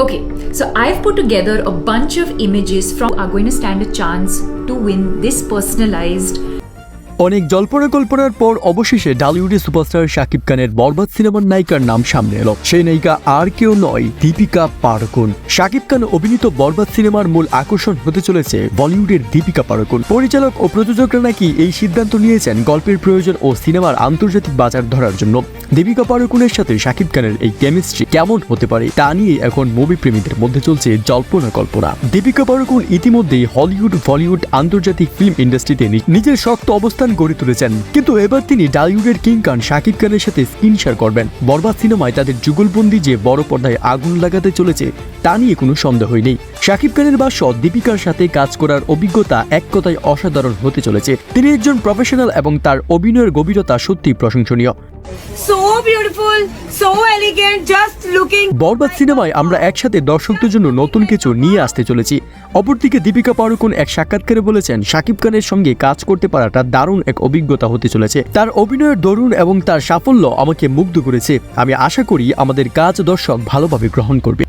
Okay, so I've put together a bunch of images from are going to stand a chance to win this personalized অনেক জল্পনা কল্পনার পর অবশেষে ডালিউডের superstar Shakib খানের বরবাদ সিনেমার নায়িকার নাম সামনে এলো। সেই নায়িকা আর কেউ নয়, দীপিকা পাড়ুকোন। শাকিব খান অভিনীত বরবাদ সিনেমার মূল আকর্ষণ হতে চলেছে বলিউডের দীপিকা পাড়ুকোন। পরিচালক ও প্রযোজকরা নাকি এই সিদ্ধান্ত নিয়েছেন গল্পের প্রয়োজন ও সিনেমার আন্তর্জাতিক বাজার ধরার জন্য। দীপিকা পাড়ুকোনের সাথে শাকিব খানের এই কেমিস্ট্রি কেমন হতে পারে তা নিয়ে এখন মুভি প্রেমীদের মধ্যে চলছে জল্পনা কল্পনা দীপিকা পাড়ুকোন ইতিমধ্যেই হলিউড, বলিউড আন্তর্জাতিক ফিল্ম ইন্ডাস্ট্রিতে নিজের শক্ত অবস্থান গড়ে তুলেছেন। কিন্তু এবার তিনি ডালিউডের কিং খান শাকিব খানের সাথে স্ক্রিন শেয়ার করবেন। বরবাদ সিনেমায় তাদের যুগলবন্দি যে বড় পর্দায় আগুন লাগাতে চলেছে তা নিয়ে কোনো সন্দেহই নেই শাকিব খানের বাস্য দীপিকার সাথে কাজ করার অভিজ্ঞতা এক কথায় অসাধারণ হতে চলেছে। তিনি একজন প্রফেশনাল এবং তার অভিনয়ের গভীরতা সত্যি প্রশংসনীয়। So beautiful, so elegant, just looking. Borbaad সিনেমায় আমরা একসাথে দর্শকদের জন্য নতুন কিছু নিয়ে আসতে চলেছি। অপরদিকে দীপিকা পাড়ুকোন এক সাক্ষাৎকারে বলেছেন শাকিব খানের সঙ্গে কাজ করতে পারাটা দারুণ এক অভিজ্ঞতা হতে চলেছে। তার অভিনয়ের দরুন এবং তার সাফল্য আমাকে মুগ্ধ করেছে। আমি আশা করি আমাদের কাজ দর্শক ভালোভাবে গ্রহণ করবে।